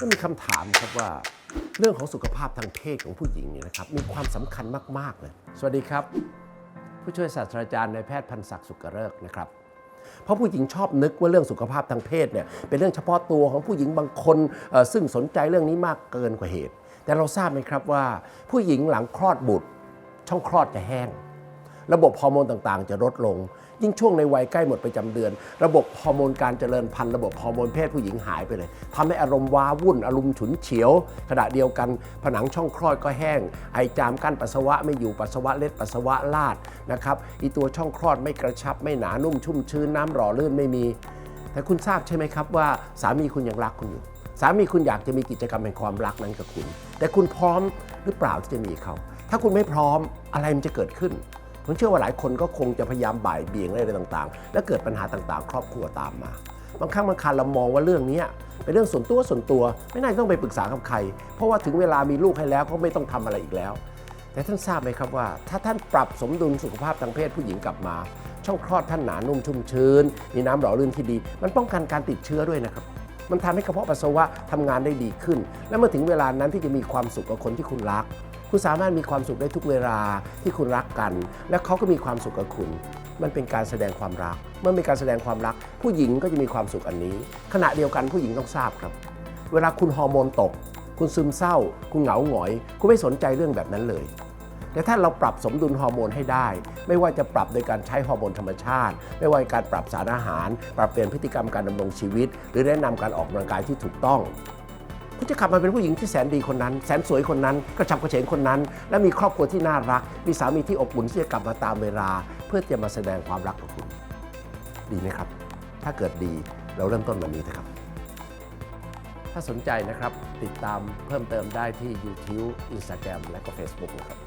ก็มีคำถามครับว่า เรื่องของสุขภาพทางเพศของผู้หญิงเนี่ยนะครับมีความสำคัญมากๆเลยสวัสดีครับ ผู้ช่วยศาสตราจารย์นายแพทย์พันศักดิ์สุกเริกษ์นะครับเพราะผู้หญิงชอบนึกว่าเรื่องสุขภาพทางเพศเนี่ยเป็นเรื่องเฉพาะตัวของผู้หญิงบางคนเอ่อซึ่งสนใจเรื่องนี้มากเกินกว่าเหตุ แต่เราทราบไหมครับว่า ผู้หญิงหลังคลอดบุตร ช่องคลอดจะแห้ง ระบบฮอร์โมนต่างๆ จะลดลง ยิ่งช่วงในวัยใกล้หมดประจำเดือน ระบบฮอร์โมนการเจริญพันธุ์ระบบฮอร์โมนเพศผู้หญิงหายไปเลยทำให้อารมณ์ว้าวุ่นอารมณ์ฉุนเฉียว ขณะเดียวกัน ผนังช่องคลอดก็แห้ง ไอจามกั้นปัสสาวะไม่อยู่ปัสสาวะเล็ดปัสสาวะลาดนะครับอีตัวช่องคลอดไม่กระชับไม่หนานุ่มชุ่มชื้นน้ำหล่อลื่นไม่มี แต่คุณทราบใช่ไหมครับว่าสามีคุณยังรักคุณอยู่สามีคุณอยากจะมีกิจกรรมแห่งความรักนั้นกับคุณ แต่คุณพร้อมหรือเปล่าที่จะมีเขา ถ้าคุณไม่พร้อมอะไรมันจะเกิดขึ้น ผมเชื่อว่าหลายคนก็คงจะพยายามบ่ายเบี่ยงอะไรต่างๆ และเกิดปัญหาต่างๆ ครอบครัวตามมา บางครั้งบางคราเรามองว่าเรื่องนี้เป็นเรื่องส่วนตัวส่วนตัว ไม่น่าจะต้องไปปรึกษากับใคร เพราะว่าถึงเวลามีลูกให้แล้วก็ไม่ต้องทำอะไรอีกแล้ว แต่ท่านทราบไหมครับว่า ถ้าท่านปรับสมดุลสุขภาพทางเพศผู้หญิงกลับมา ช่องคลอดท่านหนานุ่มชุ่มชื้น มีน้ำหล่อลื่นที่ดี มันป้องกันการติดเชื้อด้วยนะครับมันทำให้กระเพาะปัสสาวะทำงานได้ดีขึ้น และเมื่อถึงเวลานั้นที่จะมีความสุขกับคนที่คุณรัก คุณสามารถมีความสุขได้ทุกเวลาที่คุณรักกัน และเขาก็มีความสุขกับคุณ มันเป็นการแสดงความรัก เมื่อมีการแสดงความรัก ผู้หญิงก็จะมีความสุขอันนี้ ขณะเดียวกันผู้หญิงต้องทราบครับ เวลาคุณฮอร์โมนตก คุณซึมเศร้า คุณเหงาหงอย คุณไม่สนใจเรื่องแบบนั้นเลยแต่ถ้าเราปรับสมดุลฮอร์โมนให้ได้ ไม่ว่าจะปรับโดยการใช้ฮอร์โมนธรรมชาติ ไม่ว่าการปรับสารอาหาร ปรับเปลี่ยนพฤติกรรมการดำรงชีวิต หรือแนะนำการออกกำลังกายที่ถูกต้อง คุณจะกลับมาเป็นผู้หญิงที่แสนดีคนนั้น แสนสวยคนนั้นกระฉับกระเฉงคนนั้น และมีครอบครัวที่น่ารัก มีสามีที่อบอุ่นที่จะกลับมาตามเวลา เพื่อจะมาแสดงความรักกับคุณ ดีไหมครับ ถ้าเกิดดีเราเริ่มต้นวันนี้นะครับ ถ้าสนใจนะครับติดตามเพิ่มเติมได้ที่ YouTube Instagram และก็ Facebook นะครับ